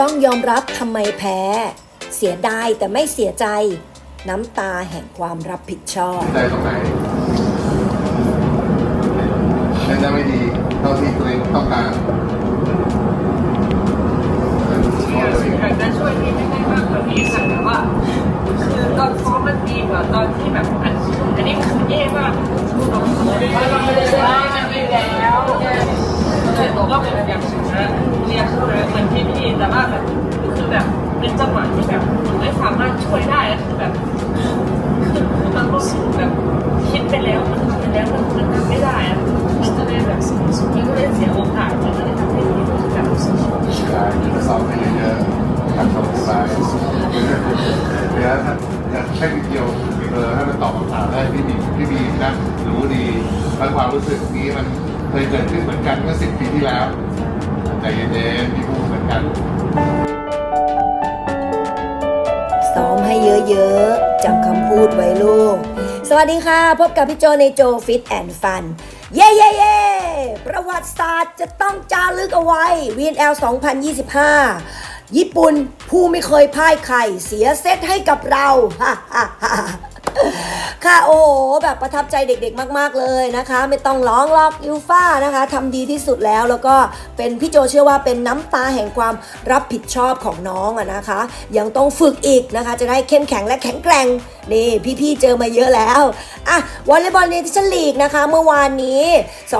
ต้องยอมรับทำไมแพ้ เสียดายแต่ไม่เสียใจ น้ำตาแห่งความรับผิดชอบ ใจตรงไหนเล่นได้ไม่ดีเท่าที่ตัวเองต้องการอยากจะช่วยพี่ให้ได้มากกว่านี้ค่ะแต่ว่า คือตอนซ้อมมันดีกว่าตอนที่แบบอันอันนี้คือแย่มากเราไม่ได้ช่วยมันดีแล้วแต่ตัวก็เป็นอยากชนะ เรียคือเหมือนพี่พี่แต่ว่าแบบคือแบบเป็นจังหวะที่แบบไม่สามารถช่วยได้คือแบบคือมันก็สูงแบบคิดไปแล้วมันทำไปแล้วมันมันทำไม่ได้อะมันก็เลยแบบสูงสูงก็เลยเสียโอกาสมันก็เลยทำให้พี่แบบรู้สึกเวลาที่จะซ้อมให้เยอะๆทำสบายๆเดี๋ยวถ้าแค่นิดเดียวเออให้มันตอบคำถามได้พี่มีพี่มีนะรู้ดีความรู้สึกนี้มันเคยเกิดขึ้นเหมือนกันเมื่อสิบปีที่แล้ว ใจเย็นๆพี่พูดเหมือนกันซ้อมให้เยอะๆจำคำพูดไว้ลูก สวัสดีค่ะ พบกับพี่โจในโจฟิตแอนด์ฟัน เย้เย้เย้ประวัติศาสตร์จะต้องจารึกเอาไว้ VNL 2025 ญี่ปุ่นผู้ไม่เคยพ่ายใคร เสียเซตให้กับเราฮ่าฮ่าฮ่า ค่ะ โอ้โหแบบประทับใจเด็กๆ มากๆเลยนะคะ ไม่ต้องร้องลอกยูฟ่านะคะทำดีที่สุดแล้วแล้วก็เป็นพี่โจเชื่อว่าเป็นน้ำตาแห่งความรับผิดชอบของน้องอะนะคะ ยังต้องฝึกอีกนะคะ จะได้เข้มแข็งและแข็งแกร่งนี่พี่ๆเจอมาเยอะแล้วอะวอลเลย์บอลเนชั่นลีกนะคะ เมื่อวานนี้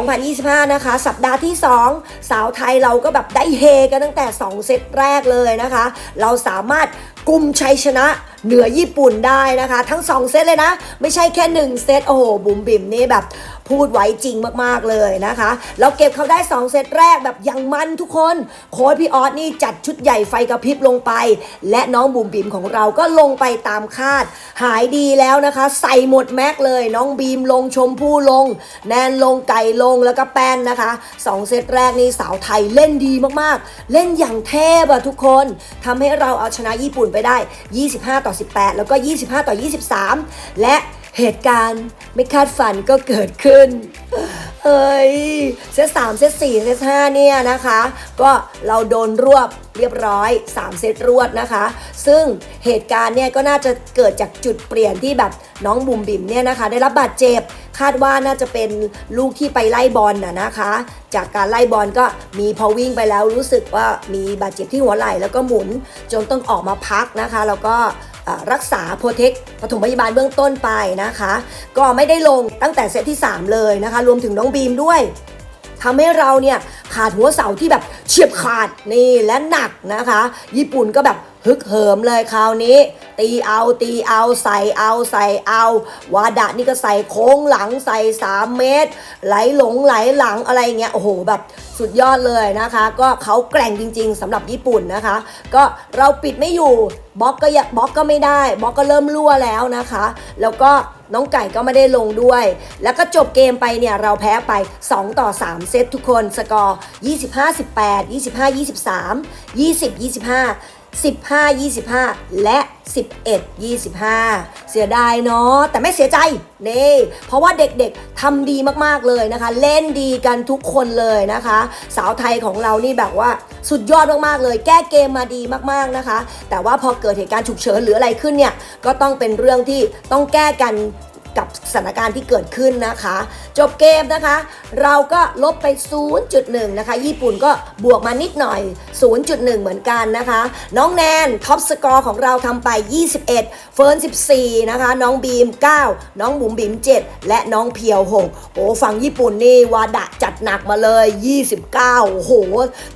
2025 นะคะ สัปดาห์ที่ 2 สาวไทยเราก็แบบได้เฮกันตั้งแต่ 2 เซตแรกเลยนะคะ เราสามารถกลุ่มชัยชนะเหนือญี่ปุ่นได้นะคะ ทั้ง 2 เซตเลยนะ ไม่ใช่แค่ 1 เซตโอ้โหบุ๋มบิ๋มนี่แบบพูดไว้จริงมากๆเลยนะคะ เราเก็บเขาได้ 2 เซตแรกแบบยังมันทุกคน โค้ชพี่ออสนี่จัดชุดใหญ่ไฟกระพริบลงไป และน้องบุ๋มบิ๋มของเราก็ลงไปตามคาด หายดีแล้วนะคะ ใส่หมดแม็กเลย น้องบีมลงชมพู่ลง แนนลงไก่ลงแล้วก็แป้นนะคะ 2 เซตแรกนี่สาวไทยเล่นดีมากๆ เล่นอย่างเทพอะทุกคนทำให้เราเอาชนะญี่ปุ่นไปได้ 25 ต่อ 18 แล้วก็ 25 ต่อ 23 และเหตุการณ์ไม่คาดฝันก็เกิดขึ้นเฮ้ย เซตสามเซตสี่เซตห้าเนี่ยนะคะ ก็เราโดนรวบเรียบร้อย 3 เซตรวดนะคะ ซึ่งเหตุการณ์เนี่ยก็น่าจะเกิดจากจุดเปลี่ยนที่แบบน้องบุ๋มบิ๋มเนี่ยนะคะ ได้รับบาดเจ็บ คาดว่าน่าจะเป็นลูกที่ไปไล่บอลน่ะนะคะ จากการไล่บอลก็มีพอวิ่งไปแล้วรู้สึกว่ามีบาดเจ็บที่หัวไหล่แล้วก็หมุนจนต้องออกมาพักนะคะ แล้วก็รักษาโปรเทคปฐมพยาบาลเบื้องต้นไปนะคะ ก็ไม่ได้ลงตั้งแต่เซตที่ 3 เลยนะคะ รวมถึงน้องบีมด้วยทำให้เราเนี่ยขาดหัวเสาที่แบบเฉียบขาดนี่และหนักนะคะ ญี่ปุ่นก็แบบฮึกเหิมเลยคราวนี้ ตีเอาตีเอาใส่เอาใส่เอาวาดะนี่ก็ใส่โค้งหลังใส่ 3 เมตร ไหลหลงไหลหลังอะไรเงี้ยโอ้โหแบบ สุดยอดเลยนะคะ ก็เขาแกร่งจริง ๆสำหรับญี่ปุ่นนะคะ ก็เราปิดไม่อยู่บล็อกก็อยากบล็อกก็ไม่ได้บล็อกก็เริ่มรั่วแล้วนะคะ แล้วก็น้องไก่ก็ไม่ได้ลงด้วย แล้วก็จบเกมไปเนี่ย เราแพ้ไป 2 ต่อ 3 เซตทุกคนสกอร์ 25 18 25 23 20 25 15 25 และ 11 25 เสียดายเนาะแต่ไม่เสียใจนี่เพราะว่าเด็กๆทำดีมากๆเลยนะคะ เล่นดีกันทุกคนเลยนะคะ สาวไทยของเรานี่แบบว่าสุดยอดมากๆเลย แก้เกมมาดีมากๆนะคะ แต่ว่าพอเกิดเหตุการณ์ฉุกเฉินหรืออะไรขึ้นเนี่ยก็ต้องเป็นเรื่องที่ต้องแก้กัน กับสถานการณ์ที่เกิดขึ้นนะคะ จบเกมนะคะ เราก็ลบไป 0.1 นะคะ ญี่ปุ่นก็บวกมานิดหน่อย 0.1 เหมือนกันนะคะ น้องแนนท็อปสกอร์ของเราทำไป 21 เฟิร์น 14 นะคะ น้องบีม 9 น้องบุ๋มบิ๋ม 7 และน้องเพียว 6 โอ้ฝั่งญี่ปุ่นนี่วาดะจัดหนักมาเลย 29 โอ้โห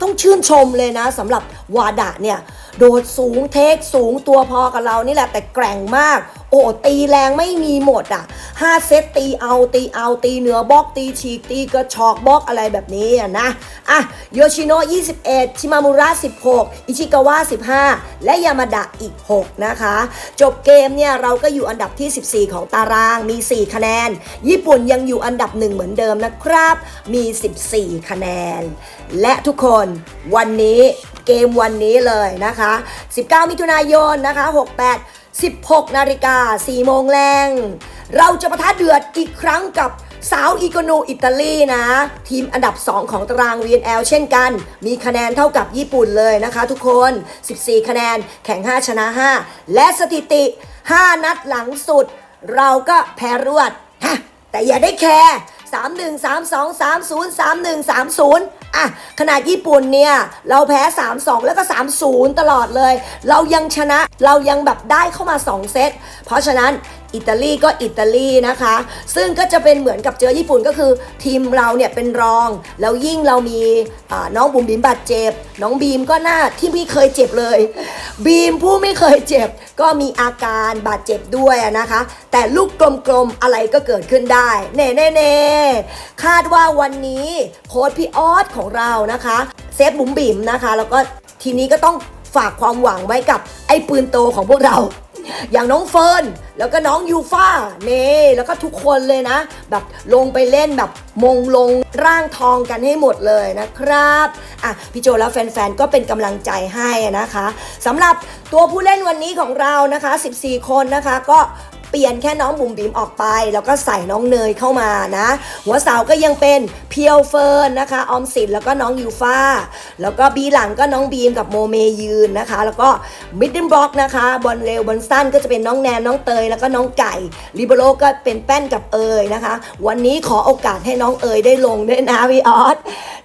ต้องชื่นชมเลยนะสำหรับวาดะเนี่ยโดดสูงเทคสูงตัวพอกับเรานี่แหละแต่แกร่งมาก โอ้ตีแรงไม่มีหมดอะห้าเซตตีเอาตีเอาตีเหนือบล็อกตีฉีกตีกระชอกบล็อกอะไรแบบนี้อะนะอะโยชิโนะ21 ชิมามุระ 16 อิชิกาวะ 15 และยามาดะอีก 6 นะคะ จบเกมเนี่ยเราก็อยู่อันดับที่ 14 ของตารางมี 4 คะแนน ญี่ปุ่นยังอยู่อันดับหนึ่งเหมือนเดิมนะครับ มี 14 คะแนน และทุกคนวันนี้เกมวันนี้เลยนะคะ19 มิถุนายนนะคะ 68 16 นาฬิกา 4 โมงแรง เราจะประทะเดือดอีกครั้งกับสาวอีโกโนอิตาลีนะ ทีมอันดับ 2 ของตาราง VNL เช่นกัน มีคะแนนเท่ากับญี่ปุ่นเลยนะคะทุกคน 14 คะแนน แข่ง 5 ชนะ 5 และสถิติ 5 นัดหลังสุด เราก็แพ้รวด ฮะ แต่อย่าได้แคร์ 3 1 3 2 3 0 3 1 3 0 อะขนาดญี่ปุ่นเนี่ยเราแพ้ 3 2 แล้วก็ 3 0 ตลอดเลย เรายังชนะเรายังแบบได้เข้ามา 2 เซตเพราะฉะนั้น อิตาลีก็อิตาลีนะคะ ซึ่งก็จะเป็นเหมือนกับเจอญี่ปุ่นก็คือ ทีมเราเนี่ยเป็นรอง แล้วยิ่งเรามีน้องบุ๋มบิมบาดเจ็บ น้องบีมก็น่าที่ไม่เคยเจ็บเลย บีมผู้ไม่เคยเจ็บ ก็มีอาการบาดเจ็บด้วยนะคะ แต่ลูกกลมๆอะไรก็เกิดขึ้นได้เน่เน่เน่คาดว่าวันนี้โค้ชพี่ออสของเรานะคะเซฟบุ๋มบิ๋มนะคะ แล้วก็ทีนี้ก็ต้องฝากความหวังไว้กับไอ้ปืนโตของพวกเรา อย่างน้องเฟิร์นแล้วก็น้องยูฟ่าเน่แล้วก็ทุกคนเลยนะ แบบลงไปเล่นแบบมงลงร่างทองกันให้หมดเลยนะครับอะพี่โจและแฟนๆก็เป็นกำลังใจให้นะคะสำหรับตัวผู้เล่นวันนี้ของเรานะคะ 14 คนนะคะก็ เปลี่ยนแค่น้องบุ๋มบิ๋มออกไป แล้วก็ใส่น้องเนยเข้ามานะ หัวเสาก็ยังเป็นเพียวเฟิร์นนะคะ ออมสินแล้วก็น้องยูฟ่าแล้วก็บีหลังก็น้องบีมกับโมเมยืนนะคะ แล้วก็มิดเดิลบล็อกนะคะบอลเร็วบอลสั้นก็จะเป็นน้องแนนน้องเตยแล้วก็น้องไก่ลิเบโรก็เป็นแป้นกับเอยนะคะ วันนี้ขอโอกาสให้น้องเอยได้ลงด้วยนะพี่ออส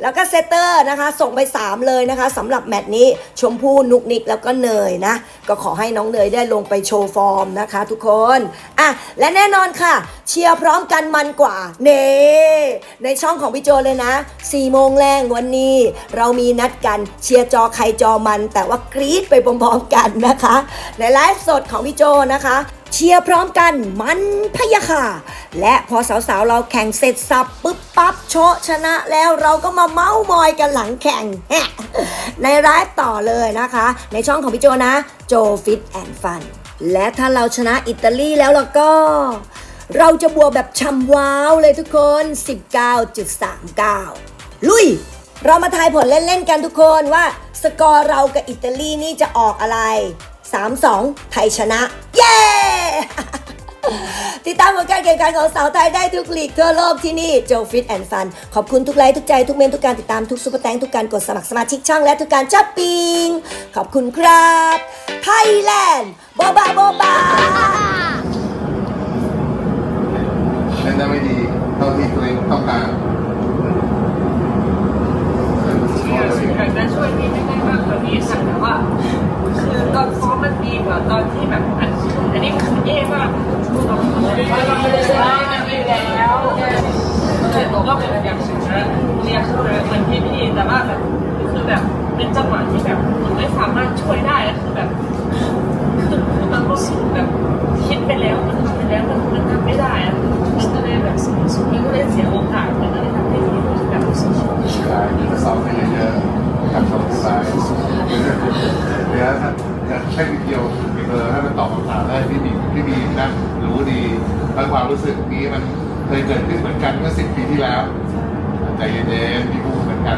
แล้วก็เซตเตอร์นะคะ ส่งไป 3 เลยนะคะสำหรับแมตช์นี้ชมพู่นุกนิกแล้วก็เนยนะ ก็ขอให้น้องเนยได้ลงไปโชว์ฟอร์มนะคะ ทุกคนอะและแน่นอนค่ะ เชียร์พร้อมกันมันกว่าเน่ในช่องของพี่โจเลยนะ4โมงแรงวันนี้ เรามีนัดกันเชียร์จอใครจอมัน แต่ว่ากรี๊ดไปพร้อมๆกันนะคะ ในไลฟ์สดของพี่โจนะคะเชียร์พร้อมกันมันพะยะค่ะ และพอสาวๆ เราแข่งเสร็จสับปุ๊บปั๊บโชะชนะแล้วเราก็มาเมาส์มอยกันหลังแข่ง ในไลฟ์ต่อเลยนะคะ ในช่องของพี่โจนะ โจฟิตแอนด์ฟัน และถ้าเราชนะอิตาลีแล้วล่ะก็ เราจะบวกแบบชำว้าวเลยทุกคน 19.39 ลุย เรามาทายผลเล่น ๆ กันทุกคนว่า สกอร์เรากับอิตาลีนี่จะออกอะไร 3-2 ไทยชนะ เย้ ติดตามผลการแข่งขันของสาวไทยได้ทุกลีกทั่วโลกที่นี่โจฟิตแอนด์ฟัน ขอบคุณทุกไลค์ทุกใจ ทุกเมนทุกการติดตามทุกซุปเปอร์แตงทุกการกดสมัครสมาชิกช่องและทุกการช้อปปิ้งขอบคุณครับไทยแลนด์ โบบาโบบาเล่นได้ไม่ดีเท่าที่ตัวเองต้องการอยากจะช่วยพี่ให้ได้มากกว่านี้ค่ะแต่ว่า คือตอนซ้อมมันดีกว่าตอนที่แบบอันอันนี้คือเย่มากตอนเราไม่ได้ใช้มันดีแล้วแต่ตัวก็เป็นอย่างชนะเรียกคือเหมือนพี่พี่แต่ว่าแบบคือแบบเป็นจังหวะที่แบบหนูไม่สามารถช่วยได้คือแบบคือมันก็แบบคิดไปแล้วมันทำไปแล้วมันมันทำไม่ได้อะมันก็เลยแบบมันก็เลยเสียโอกาสมันก็เลยทำให้ทีมแบบรู้สึก ใช่ซ้อมให้เยอะๆกับคำพูดไปเดี๋ยวถ้าจะแค่นิดเดียวเออให้มันตอบคำถาม ได้พี่บีพี่บีนะรู้ดีแล้วความรู้สึกนี้มันเคยเกิดขึ้นเหมือนกันเมื่อสิบปีที่แล้วใจเย็นๆพี่พูดเหมือนกัน